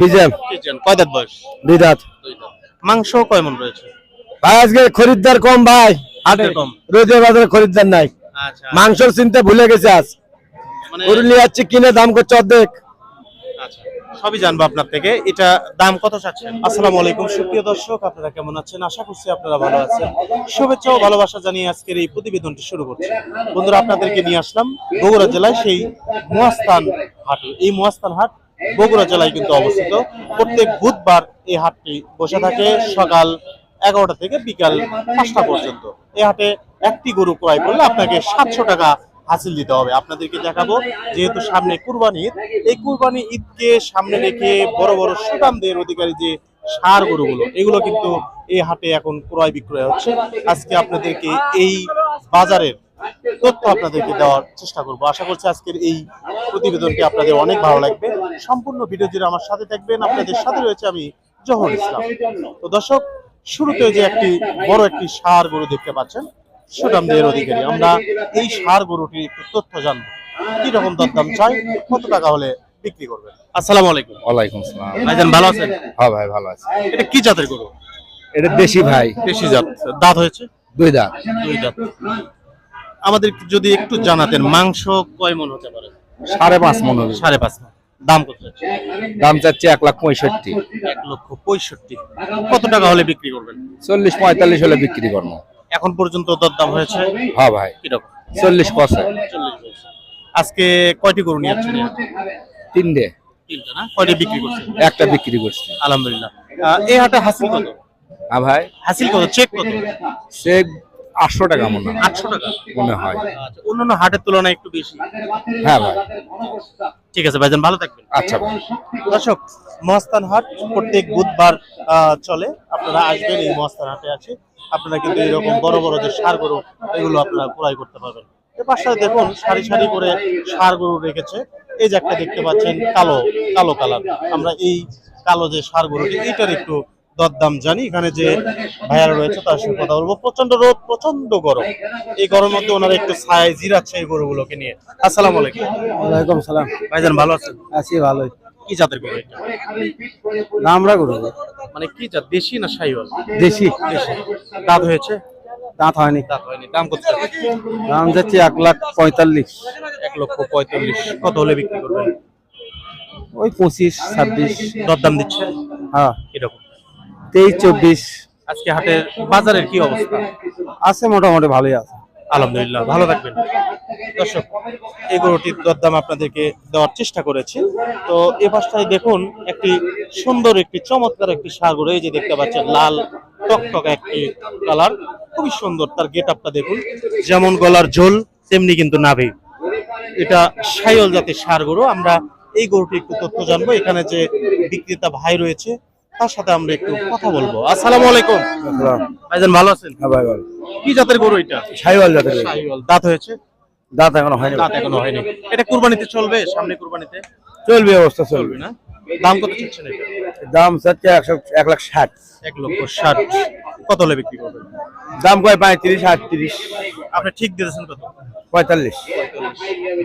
Kitchen কয় দাঁত বয়স? দুই দাঁত। মাংস রয়েছে? ভাই আজকে খরিদ্দার কম ভাই। হাটে কম। রোজে বাজারে খরিদ্দার নাই। আচ্ছা। মাংসর চিনতে ভুলে গেছে আজ। মানে যাচ্ছে কিনে দাম করছে অর্ধেক। আচ্ছা। সবই জানব আপনার থেকে। এটা দাম কত চাচ্ছেন? আসসালামু আলাইকুম সুপ্রিয় দর্শক আপনারা কেমন আছেন? আশা করছি আপনারা ভালো আছেন। শুভেচ্ছা ও ভালোবাসা জানিয়ে আজকের এই প্রতিবেদনটি শুরু করছি। বন্ধুরা আপনাদেরকে নিয়ে আসলাম বগুড়া জেলায় সেই মহাস্থান হাট। এই মহাস্থান হাট বগুড়া জেলায় কিন্তু অবস্থিত। প্রত্যেক বুধবার এই হাটটি বসে থাকে সকাল এগারোটা থেকে বিকাল পাঁচটা পর্যন্ত। এই হাটে একটি গরু ক্রয় করলে আপনাকে সাতশো টাকা হাসিল দিতে হবে। আপনাদেরকে দেখাবো, যেহেতু সামনে কুরবানি ঈদ, এই কুরবানি ঈদকে সামনে রেখে বড় বড় সুদামদের অধিকারী যে সার গরুগুলো, এগুলো কিন্তু এই হাটে এখন ক্রয় বিক্রয় হচ্ছে। আজকে আপনাদেরকে এই বাজারের তথ্য আপনাদেরকে দেওয়ার চেষ্টা করব। আশা করছি আজকের এই প্রতিবেদনটি আপনাদের অনেক ভালো লাগবে। সম্পূর্ণ ভিডিও জুড়ে আমার সাথে থাকবেন। আপনাদের সাথে রয়েছে আমি জহর ইসলাম। তো দর্শক শুরুতে যে একটি বড় একটি সার গরু দেখতে পাচ্ছেন সুদামদের অধিকারী। আমরা এই সার গরুটির একটু তথ্য জানব। কি রকম দরদাম চাই কত টাকা হলে বিক্রি করবেন? আসসালামু আলাইকুম। ওয়ালাইকুম সালাম। ভাইজান ভালো আছেন? হ্যাঁ ভাই ভালো আছে। এটা কি জাতের গরু? এটা দেশি ভাই। দেশি জাত। দাঁত হয়েছে? দুই দাঁত। দুই দাঁত। আমাদের যদি একটু জানাতেন মাংস কয় মন হতে পারে? সাড়ে পাঁচ মন হবে সাড়ে পাঁচ মন। দাম কত দাম চাচ্ছে এক লাখ পঁয়ষট্টি। এক লক্ষ পঁয়ষট্টি। কত টাকা হলে বিক্রি করবেন? চল্লিশ পঁয়তাল্লিশ হলে বিক্রি করব। এখন পর্যন্ত দরদাম হয়েছে? হ্যাঁ ভাই। কীরকম? চল্লিশ পয়সা। আজকে কয়টি গরু নিয়ে যাচ্ছেন তিনটে। তিনটা না? কয়টি বিক্রি করছেন? একটা বিক্রি করছি। আলহামদুলিল্লাহ। এই হাটে হাসিল কত? হ্যাঁ ভাই। হাসিল কত? চেক কত? সে আটশো টাকা মনে হয়। আটশো টাকা। মনে হয়। আচ্ছা, অন্যান্য হাটের তুলনায় একটু বেশি। হ্যাঁ ভাই। ঠিক আছে ভাইজান ভালো থাকবেন। আচ্ছা দর্শক মহাস্থান হাট প্রত্যেক বুধবার আহ, চলে। আপনারা আসবেন এই মহাস্থান হাটে আছে। আপনারা কিন্তু এরকম বড় বড় যে সার গরু এগুলো আপনারা ক্রয় করতে পারবেন। এর সাথে দেখুন সারি সারি করে সার গরু রেখেছে। এই যে একটা দেখতে পাচ্ছেন কালো কালো কালার। আমরা এই কালো যে সার গরুটি এইটার একটু দরদাম জানি এখানে যে ভাইয়ারা রয়েছে তার সঙ্গে কথা বলব। প্রচণ্ড রোদ প্রচণ্ড গরম। এই গরমের মধ্যে ওনারা একটু ছায় জিরাচ্ছে এই গরুগুলোকে নিয়ে। আসসালাম আলাইকুম। ওয়ালাইকুম সালাম। ভাইজান ভালো আছেন? আছি ভালোই। কি জাতের গরু এটা? আমরা গরু। মানে কি জাত দেশি না সাইওয়াল? দেশি। দেশি। দাঁত হয়েছে? দাঁত হয়নি। দাঁত হয়নি। দাম কত দাম যাচ্ছে এক লাখ পঁয়তাল্লিশ। এক লক্ষ পঁয়তাল্লিশ। কত হলে বিক্রি করবেন? ওই পঁচিশ ছাব্বিশ। দরদাম দিচ্ছে? হ্যাঁ। এরকম। তেইশ চব্বিশ। আজকে হাটের বাজারের কি অবস্থা? আছে মোটামুটি ভালোই আছে। আলহামদুলিল্লাহ ভালো থাকবেন। দর্শক এই গরুটির দরদাম আপনাদেরকে দেওয়ার চেষ্টা করেছি। তো এ পাশটায় দেখুন একটি সুন্দর একটি চমৎকার একটি সাগর। এই যে দেখতে পাচ্ছেন লাল টকটক একটি কালার। খুবই সুন্দর তার গেট আপটা দেখুন। যেমন গলার ঝোল তেমনি কিন্তু নাভি। এটা সাইল জাতের সার গরু। আমরা এই গরুটি একটু তথ্য জানব। এখানে যে বিক্রেতা ভাই রয়েছে তার সাথে আমরা একটু কথা বলব। আসসালামু আলাইকুম। ভাইজান ভালো আছেন? হ্যাঁ ভাই ভালো। কি জাতের গরু এটা? সাইওয়াল জাতের সাইওয়াল দাঁত হয়েছে? দাঁত এখনও হয়নি। দাঁত এখনও হয়নি। এটা কুরবানিতে চলবে? সামনে কুরবানিতে? চলবে অবস্থা চলবে। না? দাম কত চাচ্ছেন এটা? দাম চাচ্ছে একশো এক লাখ ষাট। এক লক্ষ ষাট। কত হলে বিক্রি করবেন? দাম কয় পঁয়ত্রিশ আটত্রিশ। আপনি ঠিক দিয়েছেন কত? পঁয়তাল্লিশ।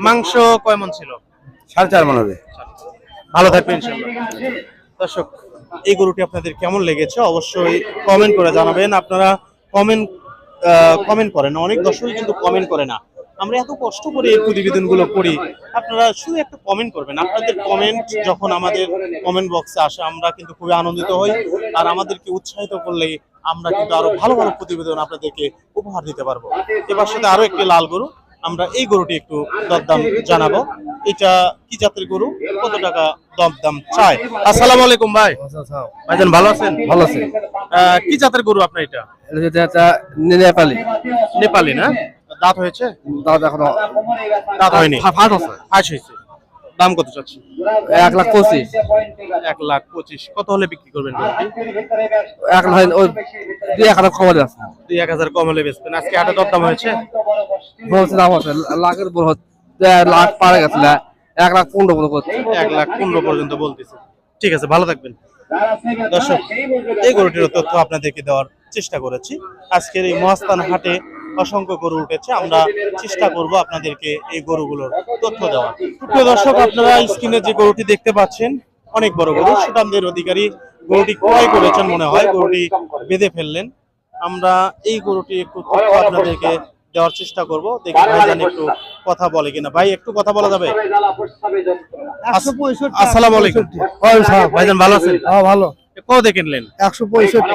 মাংস কয় মন ছিল? সাড়ে চার মন হবে। ভালো থাকবেন ইনশাআল্লাহ দর্শক এই গরুটি আপনাদের কেমন লেগেছে? অবশ্যই কমেন্ট করে জানাবেন। আপনারা কমেন্ট কমেন্ট করেন অনেক দর্শক কিন্তু কমেন্ট করে না। আমরা এত কষ্ট করে এই প্রতিবেদনগুলো করি। আপনারা শুধু একটা কমেন্ট করবেন। আপনাদের কমেন্ট যখন আমাদের কমেন্ট বক্সে আসে, আমরা কিন্তু খুবই আনন্দিত হই। আর আমাদেরকে উৎসাহিত করলে আমরা কিন্তু আরও ভালো ভালো প্রতিবেদন আপনাদেরকে উপহার দিতে পারব। এবার সাথে আরও একটি লাল গরু। আমরা এই গরুটি একটু দরদাম জানাব। এটা কি জাতের গরু? কত টাকা দরদাম চায় আসসালামু আলাইকুম ভাই। ভাইজান ভালো আছেন? ভালো আছে। আহ, কি জাতের গরু আপনার এটা? নেপালি। নেপালি না? দাঁত হয়েছে? দাঁত এখনও দাঁত হয়নি। ফাট আছে। ফাঁস হয়েছে। দাম কত চাচ্ছি এক লাখ পঁচিশ। এক লাখ পঁচিশ। কত হলে বিক্রি করবেন এক লাখ ওই দুই এক হাজার খবর আছে দুই এক হাজার কম হলে বেচবেন। আজকে হাটে দরদাম হয়েছে? বলছে দাম আছে। লাখের উপর হচ্ছে লাখ পারে গেছে। এক লাখ পনেরো পনেরো করছে এক লাখ পনেরো পর্যন্ত বলতেছে। ঠিক আছে, ভালো থাকবেন। দর্শক, এই গরুটির তথ্য আপনাদেরকে দেওয়ার চেষ্টা করেছি। আজকের এই মহাস্থান হাটে অসংখ্য গরু উঠেছে। আমরা চেষ্টা করব আপনাদেরকে এই গরুগুলোর তথ্য দেওয়ার। প্রিয় দর্শক, আপনারা স্ক্রিনে যে গরুটি দেখতে পাচ্ছেন, অনেক বড় গরু। সুটামদের অধিকারী গরুটি ক্রয় করেছেন মনে হয়। গরুটি বেঁধে ফেললেন। আমরা এই গরুটি একটু তথ্য আপনাদেরকে দেওয়ার চেষ্টা করব। দেখি ভাইজান একটু কথা বলে কিনা। ভাই একটু কথা বলা যাবে? আসসালামু আলাইকুম। ভাইজান ভালো আছেন? হ্যাঁ ভালো। কত দিয়ে কিনলেন একশো পঁয়ষট্টি।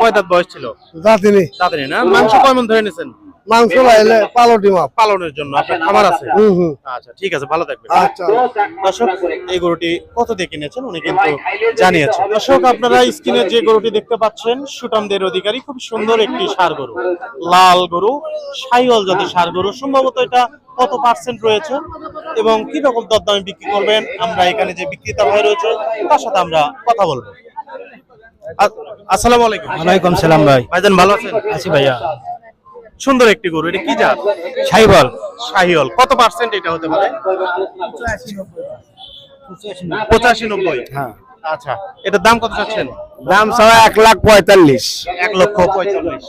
কয় দাঁত বয়স ছিল? না? মাংস কয় মন ধরে নিয়েছেন মাংস লাইলে পালটি মাপ। পালনের জন্য আপনার খামার আছে? হুম হুম। আচ্ছা ঠিক আছে ভালো থাকবেন। আচ্ছা। দর্শক এই গরুটি কত দিয়ে কিনেছেন উনি কিন্তু জানিয়েছেন। দর্শক আপনারা স্ক্রিনে যে গরুটি দেখতে পাচ্ছেন সুটামদের অধিকারী খুব সুন্দর একটি সার গরু। লাল গরু সাইওয়াল জাতি সার গরু। সম্ভবত এটা কত পার্সেন্ট রয়েছে এবং কি রকম দরদামে বিক্রি করবেন? আমরা এখানে যে বিক্রেতা ভাই রয়েছে তার সাথে আমরা কথা বলব। আসসালামু আলাইকুম। ওয়ালাইকুম সালাম ভাই। ভাইজান ভালো আছেন? আছি ভাইয়া। সুন্দর একটি গরু এটা কি জাত? সাইবল শাহিওল কত পার্সেন্ট এটা হতে পারে? পঁচাশি নব্বই। হ্যাঁ। আচ্ছা এটার দাম কত চাচ্ছেন? দাম ছাড়া এক লাখ পঁয়তাল্লিশ। এক লক্ষ পঁয়তাল্লিশ।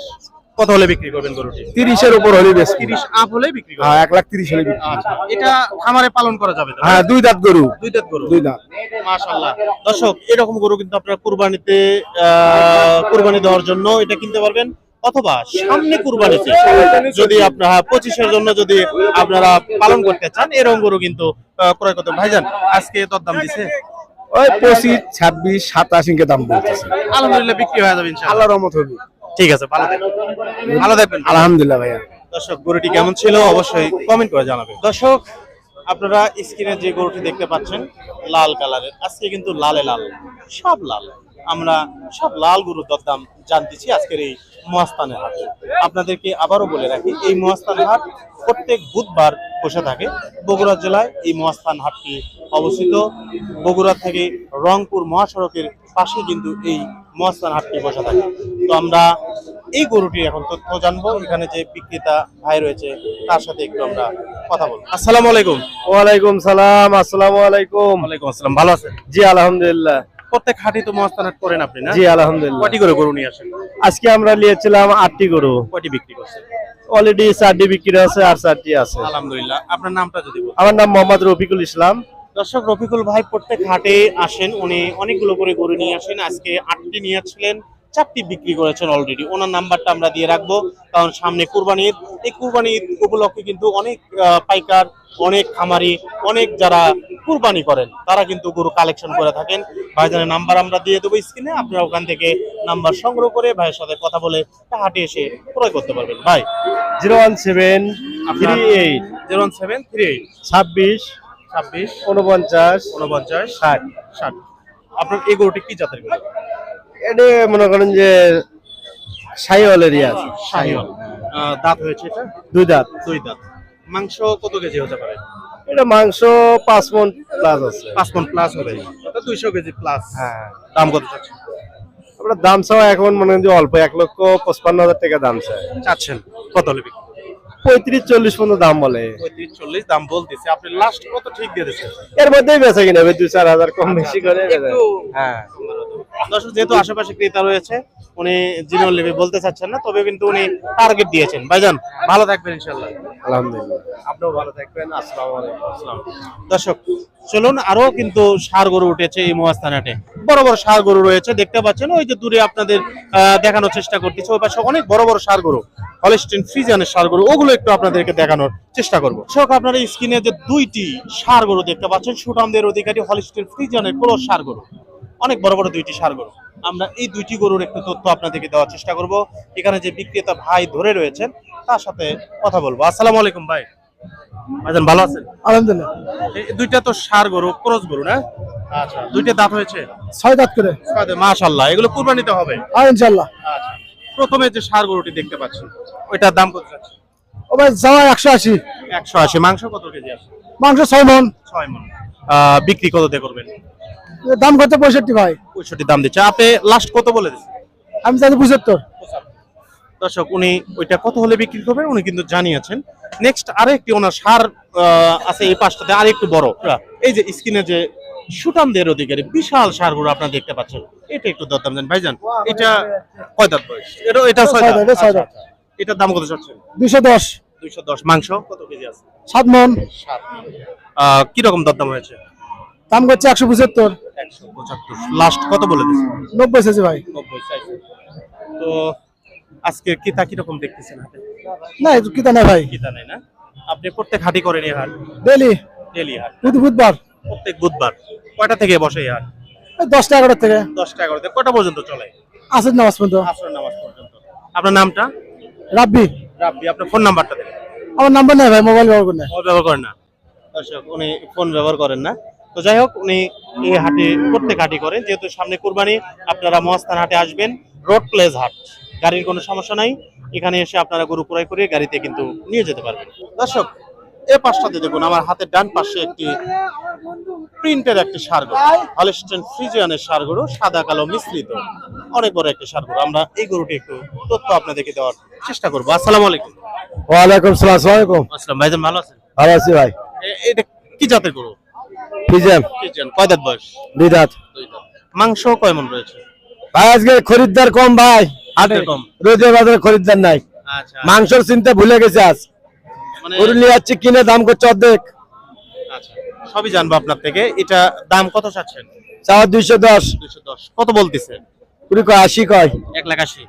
কত হলে বিক্রি করবেন গরুটি? তিরিশের উপর হলে বেশ তিরিশ আপ হলে বিক্রি হ্যাঁ এক লাখ তিরিশ হলে বিক্রি। আচ্ছা এটা খামারে পালন করা যাবে হ্যাঁ দুই দাঁত গরু। দুই দাঁত গরু। দুই দাঁত। মাশাআল্লাহ। দর্শক এরকম গরু কিন্তু আপনারা কুরবানিতে আহ, কুরবানি দেওয়ার জন্য এটা কিনতে পারবেন। অথবা সামনে কুরবানিতে যদি আপনারা পঁচিশের জন্য যদি আপনারা পালন করতে চান এরকম গরু কিন্তু ক্রয় করতে ভাইজান আজকে তোর দাম দিছে? ওই পঁচিশ ছাব্বিশ সাতাশ ইনকে দাম বলতেছে। আলহামদুলিল্লাহ বিক্রি হয়ে যাবে আল্লাহ রহমত হবে। ঠিক আছে ভালো থাকবেন। ভালো থাকবেন। আলহামদুলিল্লাহ ভাইয়া। দর্শক গরুটি কেমন ছিল অবশ্যই কমেন্ট করে জানাবেন। দর্শক আপনারা স্ক্রিনে যে গরুটি দেখতে পাচ্ছেন লাল কালারের আজকে কিন্তু লালে লাল সব লাল। আমরা সব লাল গরুর দরদাম জানতেছি আজকের এই মহাস্থানের হাটে। আপনাদেরকে আবারও বলে রাখি এই মহাস্থান হাট প্রত্যেক বুধবার বসে থাকে। বগুড়া জেলায় এই মহাস্থান হাটটি অবস্থিত। বগুড়া থেকে রংপুর মহাসড়কের পাশে কিন্তু এই মহাস্থান হাটটি বসে থাকে। তো আমরা এই গরুটি এখন তথ্য জানব। এখানে যে বিক্রেতা ভাই রয়েছে তার সাথে একটু আমরা কথা বলব। আসসালামু আলাইকুম। ওয়ালাইকুম সালাম আসসালামু আলাইকুম। ওয়ালাইকুম আসসালাম ভালো আছেন? জি আলহামদুলিল্লাহ। প্রত্যেক হাটে তো করেন আপনি না? জি আলহামদুলিল্লাহ। কয়টি করে গরু নিয়ে আসেন? আজকে আমরা নিয়েছিলাম আটটি গরু। কয়টি বিক্রি করছেন? অলরেডি চারটি বিক্রি আছে আর চারটি আছে। আলহামদুলিল্লাহ। আপনার নামটা যদি আমার নাম মোহাম্মদ রফিকুল ইসলাম। দর্শক রফিকুল ভাই প্রত্যেক হাটে আসেন উনি অনেকগুলো করে গরু নিয়ে আসেন। আজকে আটটি নিয়েছিলেন চারটি বিক্রি করেছেন অলরেডি ওনার নাম্বারটা আমরা দিয়ে রাখব। কারণ সামনে কুরবানি ঈদ এই কুরবানি ঈদ উপলক্ষে কিন্তু অনেক পাইকার অনেক খামারি অনেক যারা কুরবানি করেন তারা কিন্তু গরু কালেকশন করে থাকেন। ভাইজানের নাম্বার আমরা দিয়ে দেবো স্ক্রিনে আপনারা ওখান থেকে নাম্বার সংগ্রহ করে ভাইয়ের সাথে কথা বলে হাটে এসে ক্রয় করতে পারবেন। ভাই zero one seven three eight zero one seven three eight ছাব্বিশ ছাব্বিশ উনপঞ্চাশ উনপঞ্চাশ ষাট। ষাট। আপনার এই গরুটি কি জাতের গরু? এটা মনে করেন যে সাইওয়ালেরই আছে। আহ, দাঁত হয়েছে এটা? দুই দাঁত। দুই দাঁত। মাংস কত কেজি হতে পারে? এটা মাংস পাঁচ মন প্লাস আছে। পাঁচ পন প্লাস হবে। দুইশো কেজি প্লাস হ্যাঁ। দাম কত চাচ্ছেন? আমরা দাম চাও এখন মনে হয় অল্প এক লক্ষ পঁচপান্ন হাজার টাকা দাম চাই। চাচ্ছেন। কত বিক্রি পঁয়ত্রিশ চল্লিশ পর্যন্ত দাম বলে। পঁয়ত্রিশ চল্লিশ দাম বলতেছে। আপনি লাস্ট কত ঠিক দিয়ে দিচ্ছেন? এর মধ্যেই বেচা কিনা দুই চার হাজার কম বেশি করে হ্যাঁ। দর্শক যেহেতু আশেপাশে ক্রেতা রয়েছে উনি জিরো লেভে বলতে চাচ্ছেন না তবে কিন্তু উনি টার্গেট দিয়েছেন। ভাইজান ভালো থাকবেন ইনশাল্লাহ আলহামদুলিল্লাহ। আপনিও ভালো থাকবেন আসসালামু আলাইকুম। দর্শক চলুন আরও কিন্তু সার গরু উঠেছে এই মহাস্থানাটে বড় বড় সার গরু রয়েছে দেখতে পাচ্ছেন ওই যে দূরে আপনাদের আহ, দেখানোর চেষ্টা করতেছে ওই পাশে অনেক বড় বড় সার গরু হলিস্টিন ফ্রিজানের সার গরু ওগুলো একটু আপনাদেরকে দেখানোর চেষ্টা করব। দর্শক আপনারা স্ক্রিনে যে দুইটি সার গরু দেখতে পাচ্ছেন সুঠামদের অধিকারী হলিস্টিন ফ্রিজানের ক্রোশ সার গরু। অনেক বড় বড় দুইটি সার গরু। আমরা এই দুইটি গরুর একটু তথ্য আপনাদেরকে দেওয়ার চেষ্টা করব। এখানে যে বিক্রেতা ভাই ধরে রয়েছেন তার সাথে কথা বলব। আসসালামু আলাইকুম ভাই। ভাইজান ভালো আছেন? আলহামদুলিল্লাহ। এই দুইটা তো সার গরু ক্রস গরু না? আচ্ছা। দুইটা দাঁত হয়েছে? ছয় দাঁত করে। মাশাল্লাহ এগুলো কুরবানিতে হবে? আর ইনশাল্লাহ আচ্ছা। প্রথমে যে সার গরুটি দেখতে পাচ্ছি ওইটার দাম কত যাচ্ছে? ও ভাই যাওয়া একশো আশি। একশো আশি। মাংস কত কেজি আছে? মাংস ছয় মন। ছয় মন। আহ, বিক্রি কত দিয়ে করবেন? দাম কত? পঁয়ষট্টি ভাই। পঁয়ষট্টি দাম দিচ্ছে। আপনি লাস্ট কত বলে দিচ্ছেন আমি চাইছি পঁচাত্তর। দর্শক উনি ওইটা কত হলে বিক্রি করবেন? উনি কিন্তু জানিয়েছেন। নেক্সট আরেকটি ওনার সার আছে এই পাশটাতে আরেকটু বড়। এই যে স্ক্রিনে যে সুটামদের অধিকারী বিশাল সারগুলো আপনারা দেখতে পাচ্ছেন। এটা একটু দরদাম দেন। ভাইজান এটা কয় দাঁত বয়স? এটা এটা ছয় ছয় দাঁত দাঁত, ছয় দাঁত। আচ্ছা, আচ্ছা। এটার দাম কত চাচ্ছেন? দুইশো দশ। দুইশো দশ। মাংস কত কেজি আছে? সাত মন। সাত আহ, কি রকম দরদাম হয়েছে? দাম করছে একশো পঁচাত্তর। একশো পঁচাত্তর। লাস্ট কত বলে দিচ্ছে নব্বই চাইছে ভাই। নব্বই চাইছে। তো আজকে কিতা কীরকম দেখতেছেন হাটে? না এই কিতা না ভাই। কিতা নেই না? আপনি প্রত্যেক হাটই করেন এই হাট? ডেলি ডেলি হাট। বুধবার। প্রত্যেক বুধবার। কয়টা থেকে বসে এই হাট? দশটা এগারোটা থেকে। দশটা এগারোতে কটা পর্যন্ত চলে? আসের নামাজ পর্যন্ত। আসর নামাজ পর্যন্ত। আপনার নামটা? রাব্বি। রাব্বি আপনার ফোন নাম্বারটা দেবেন আমার নাম্বার নাই ভাই মোবাইল ব্যবহার করে মোবাইল ব্যবহার করেন না? দর্শক উনি ফোন ব্যবহার করেন না। তো যাই হোক উনি এই হাটে প্রত্যেক হাটই করেন। যেহেতু সামনে কুরবানি আপনারা মহাস্থান হাটে আসবেন। রোড প্লেস হাট। গাড়ির কোনো সমস্যা নাই। এখানে এসে আপনারা গরু ক্রয় করে গাড়িতে কিন্তু নিয়ে যেতে পারবেন। দর্শক এ পাশটাতে দেখুন আমার হাতের ডান পাশে একটি প্রিন্টের একটি সার গরু হলিস্টেন ফ্রিজিয়ানের সার গরু সাদা কালো মিশ্রিত। অনেক বড় একটি সার গরু আমরা এই গরুটি একটু তথ্য আপনাদেরকে দেওয়ার চেষ্টা করব। আসসালামু আলাইকুম। ওয়ালাইকুম আসসালাম ভাইজান ভালো আছেন? ভালো আছি ভাই। এটা কি জাতের গরু? ফিজেম কয় দাঁত বয়স? দুই দাঁত। মাংস কয় মন রয়েছে? ভাই আজকে খরিদ্দার কম ভাই। হাটে কম। রোজের বাজারে খরিদ্দার নাই। আচ্ছা। মাংসর চিন্তা ভুলে গেছে আজ। মানে গরু নিয়ে যাচ্ছি কিনে দাম করছে অর্ধেক। আচ্ছা। সবই জানব আপনার থেকে। এটা দাম কত চাচ্ছেন? চাওয়া দুইশো দশ। দুইশো দশ। কত বলতেছে? কুড়ি কয় আশি কয়। এক লাখ আশি।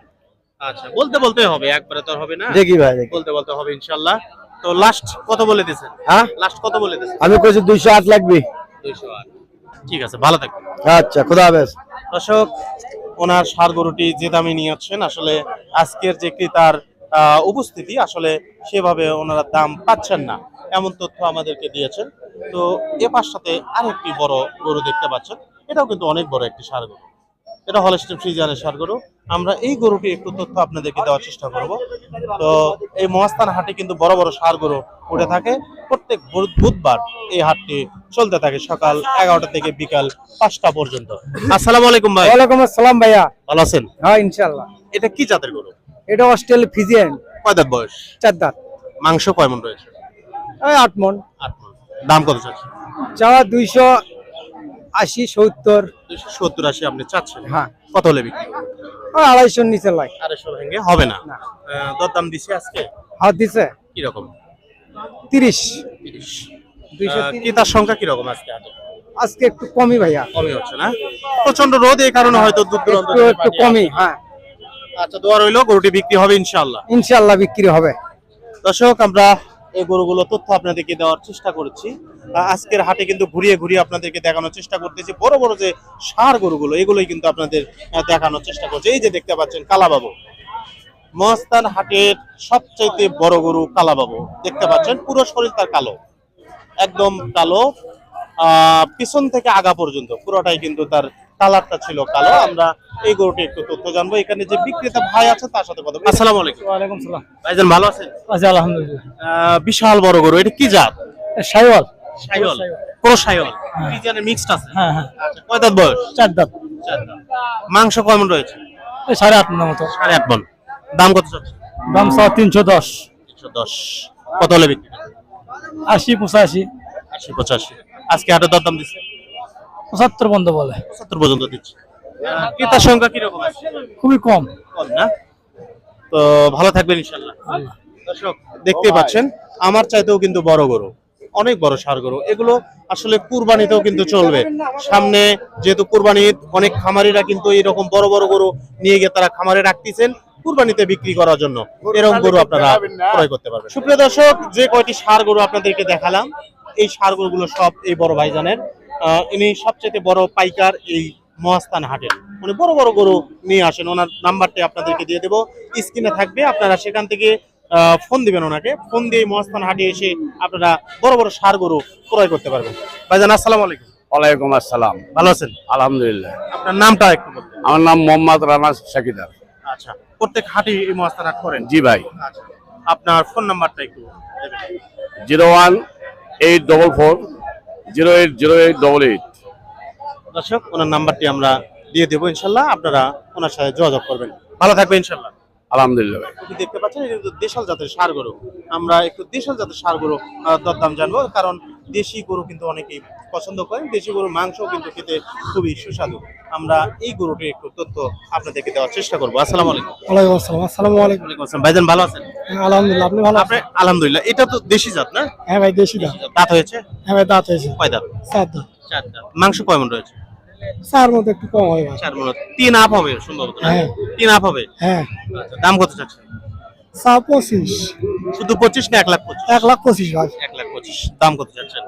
আচ্ছা বলতে বলতে হবে। একবারে তো হবে না। দেখি ভাই বলতে বলতে হবে ইনশাল্লাহ। তো লাস্ট কত বলে দিয়েছেন? হ্যাঁ? লাস্ট কত বলে দিয়েছেন? আমি কইছি দুইশো আট লাগবে। দুইশো আট। ঠিক আছে ভালো থাকবেন। আচ্ছা খুদা হাফেজ। দর্শক ওনার সার গরুটি যে দামে নিয়ে যাচ্ছেন আসলে আজকের যে ক্রেতার আহ, উপস্থিতি আসলে সেভাবে ওনারা দাম পাচ্ছেন না। এমন তথ্য আমাদেরকে দিয়েছেন। তো এ পাশটাতে আরেকটি বড় গরু দেখতে পাচ্ছেন। এটাও কিন্তু অনেক বড় একটি সার গরু। এটা হলস্টেন ফ্রিজানের সার গরু। আমরা এই গরুটি একটু তথ্য আপনাদেরকে দেওয়ার চেষ্টা করব। তো এই মহাস্থান হাটে কিন্তু বড় বড় সার গরু উঠে থাকে। প্রত্যেক বুধবার এই হাটটি চলতে থাকে সকাল এগারোটা থেকে বিকাল পাঁচটা পর্যন্ত। আসসালামু আলাইকুম ভাই। ওয়ালাইকুম আসসালাম ভাইয়া। ভালো আছেন? হ্যাঁ ইনশাল্লাহ এটা কি জাতের গরু? এটা অস্ট্রেল ফিজিয়ান। কয় দাঁত বয়স? চার দাঁত। মাংস কয় মন রয়েছে? আট মন। আট মন। দাম কত চাচ্ছেন? চাওয়া দুইশো আশি সত্তর। সত্তর আশি আপনি চাচ্ছেন? হ্যাঁ। কত হলে বিক্রি আড়াইশোর নিচে লাই। আড়াইশো ভেঙে হবে না। দরদাম দিছে আজকে? হাত দিছে। কীরকম? তিরিশ। তিরিশ। ক্রেতার সংখ্যা কীরকম আজকে? আজকে একটু কমই ভাইয়া। কমই হচ্ছে না? প্রচণ্ড রোদ এই কারণে হয়তো দূর দূরান্ত একটু কমই হ্যাঁ। আচ্ছা দোয়া রইল গরুটি বিক্রি হবে ইনশাআল্লাহ। ইনশাল্লাহ বিক্রি হবে। দর্শক আমরা এই গরুগুলো তথ্য আপনাদেরকে দেওয়ার চেষ্টা করেছি। আজকের হাটে কিন্তু ঘুরিয়ে ঘুরিয়ে আপনাদেরকে দেখানোর চেষ্টা করতেছি। বড় বড় যে সার গরুগুলো এগুলোই কিন্তু আপনাদের দেখানোর চেষ্টা করছে। এই যে দেখতে পাচ্ছেন কালাবাবু। মহাস্থান হাটের সবচাইতে বড় গরু কালাবাবু। দেখতে পাচ্ছেন পুরো শরীর তার কালো। একদম কালো আহ, পিছন থেকে আগা পর্যন্ত। পুরোটাই কিন্তু তার কালারটা ছিল কালো। আমরা এই গরুটি একটু তথ্য জানব। এখানে যে বিক্রেতা ভাই আছে তার সাথে কথা। আসসালামু আলাইকুম। ওয়ালাইকুম সালাম। ভাইজান ভালো আছেন? আচ্ছা আলহামদুলিল্লাহ। বিশাল বড় গরু। এটা কি জাত? সাইওয়াল সাইওয়াল কোন সাইওয়াল ফ্রিজিয়ানের মিক্সড আছে? হ্যাঁ হ্যাঁ। আচ্ছা কয় দাঁত বয়স? চার দাঁত। চার দাঁত। মাংস কেমন রয়েছে? এই সাড়ে আট মনের মতো। সাড়ে আট মন। দাম কত চাচ্ছে দাম চাওয়া তিনশো দশ। তিনশো দশ। কত হলে বিক্রি? আশি পঁচাশি। আশি পঁচাশি। আজকে হাটে দরদাম দিচ্ছে? পঁচাত্তর বন্ধ বলে। পঁচাত্তর পর্যন্ত দিচ্ছে। ক্রেতার সংখ্যা কীরকম আছে? খুবই কম। কম না? তো ভালো থাকবেন ইনশাল্লাহ দর্শক দেখতে পাচ্ছেন আমার চাইতেও কিন্তু বড় গরু অনেক বড় সার গরু। এগুলো আসলে কুরবানিতেও কিন্তু চলবে। সামনে যেহেতু কুরবানি অনেক খামারিরা কিন্তু এরকম বড় বড় গরু নিয়ে গিয়ে তারা খামারে রাখতেছেন কুরবানিতে বিক্রি করার জন্য। এরকম গরু আপনারা ক্রয় করতে পারবেন। সুপ্রিয় দর্শক যে কয়টি সার গরু আপনাদেরকে দেখালাম এই সার গরুগুলো সব এই বড় ভাইজানের। ইনি সবচেয়ে বড় পাইকার এই মহাস্থান হাটের। মানে বড় বড় গরু নিয়ে আসেন। ওনার নাম্বারটি আপনাদেরকে দিয়ে দেবো। স্ক্রিনে থাকবে। আপনারা সেখান থেকে ফোন দিবেন ওনাকে। ফোন দিয়ে মহাস্থান হাটে এসে আপনারা বড় বড় সার গরু ক্রয় করতে পারবেন। ভাইজান আসসালামু আলাইকুম। ওয়ালাইকুম আসসালাম। ভালো আছেন? আলহামদুলিল্লাহ। আপনার নামটা একটু আমার নাম মোহাম্মদ রানা শাকিদার আচ্ছা প্রত্যেক হাটে এই মহাস্থান হাট করেন? জি ভাই। আচ্ছা আপনার ফোন নাম্বারটা একটু zero one eight double four zero eight zero eight double eight দর্শক ওনার নাম্বারটি আমরা দিয়ে দেবো ইনশাল্লাহ। আপনারা ওনার সাথে যোগাযোগ করবেন। ভালো থাকবেন ইনশাল্লাহ। আলহামদুলিল্লাহ আপনি দেখতে পাচ্ছেন এটা কিন্তু দেশাল জাতের সার গরু। আমরা একটু দেশাল জাতের সার গরু দর দরদাম জানব কারণ দেশি গরু কিন্তু অনেকেই পছন্দ করেন। দেশি গরুর মাংস কিন্তু খেতে খুবই সুস্বাদু। আমরা এই গরুটির একটু তথ্য আপনাদেরকে দেওয়ার চেষ্টা করব। আসসালামু আলাইকুম। ওয়ালাইকুম আসসালাম। আসসালামু আলাইকুম। আসসালাম। ভাইজান ভালো আছেন? আলহামদুলিল্লাহ আপনি ভালো আপনি আলহামদুলিল্লাহ। এটা তো দেশি জাত না? হ্যাঁ ভাই দেশি দাম দাঁত হয়েছে? হ্যাঁ ভাই দাঁত হয়েছে। কয় দাঁত? চার দাঁত। চার দাঁত। মাংস কয় মন রয়েছে? চার মতো একটু কম হয় চার মন। তিন আপ হবে সম্ভবত? হ্যাঁ। তিন আপ হবে? হ্যাঁ। আচ্ছা, দাম কত চাচ্ছেন? চা পঁচিশ। শুধু পঁচিশ না এক লাখ পঁচিশ? এক লাখ পঁচিশ ভাই। এক লাখ পঁচিশ। দাম কত চাচ্ছেন?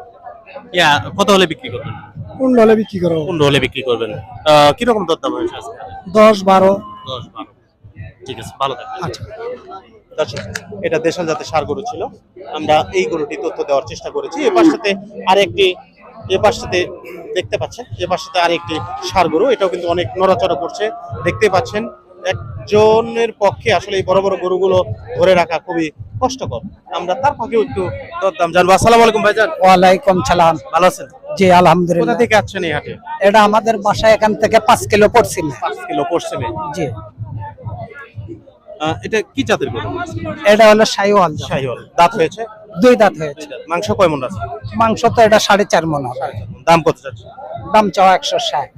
ইয়া কত হলে বিক্রি করবেন? কোন ডলে বিক্রি করো পনেরো হলে বিক্রি করবেন। কীরকম দরদাম হয়েছে আজকে? দশ বারো। দশ বারো। ঠিক আছে ভালো থাকবেন। আচ্ছা। এটা দেশাল জাতের সার গরু ছিল। আমরা এই গরুটি তথ্য দেওয়ার চেষ্টা করেছি। এ পাশটাতে আরেকটি এ পাশটাতে দেখতে পাচ্ছেন এ পাশটাতে আরেকটি সার গরু। এটাও কিন্তু অনেক নড়াচড়া করছে। দেখতে পাচ্ছেন একজনের পক্ষে আসলে এই বড় বড় গরুগুলো ধরে রাখা খুবই কষ্টকর। আমরা তার ফাঁকেও একটু দরদাম জানব। আসসালামু আলাইকুম ভাইজান। ওয়ালাইকুম সালাম। ভালো আছেন? জি কোথা আলহামদুলিল্লাহ থেকে আসছেন এই হাটে? এটা আমাদের বাসায় এখান থেকে পাঁচ কিলো পশ্চিমে। পাঁচ কিলো পশ্চিমে। জি। এটা কি জাতের গরু? এটা হলো শাহিওয়াল। শাহিওয়াল। দাঁত হয়েছে? দুই দাঁত হয়েছে। মাংস কয় মন আছে? মাংস তো এটা সাড়ে চার মন হবে। দাম কত দাম চাও একশো ষাট।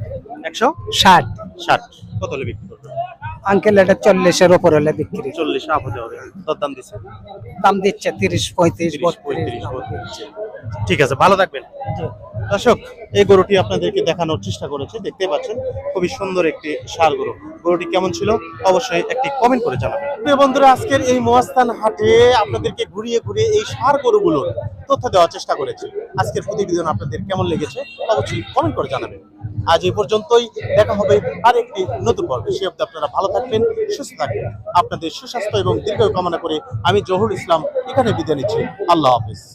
একশো? ষাট। ষাট। কত বিক্রি আঙ্কেল এটা চল্লিশের উপর হলে বিক্রি। চল্লিশ আপ হতে হবে। দাম দিচ্ছে? দাম দিচ্ছে তিরিশ পঁয়ত্রিশ ঠিক আছে ভালো থাকবেন। দর্শক এই গরুটি আপনাদেরকে দেখানোর চেষ্টা করেছে দেখতে পাচ্ছেন খুবই সুন্দর একটি সার গরু। গরুটি কেমন ছিল? অবশ্যই একটি কমেন্ট করে জানাবেন। প্রিয় বন্ধুরা আজকের এই মহাস্থান হাটে আপনাদেরকে ঘুরিয়ে ঘুরিয়ে এই সার গরুগুলোর তথ্য দেওয়ার চেষ্টা করেছি। আজকের প্রতিবেদন আপনাদের কেমন লেগেছে অবশ্যই কমেন্ট করে জানাবেন। আজ এই পর্যন্তই। দেখা হবে আরেকটি নতুন পর্বে। সে অব্দি আপনারা ভালো থাকবেন, সুস্থ থাকবেন। আপনাদের সুস্বাস্থ্য এবং দীর্ঘ কামনা করে আমি জহুর ইসলাম এখানে বিদায় নিচ্ছি। আল্লাহ হাফিজ।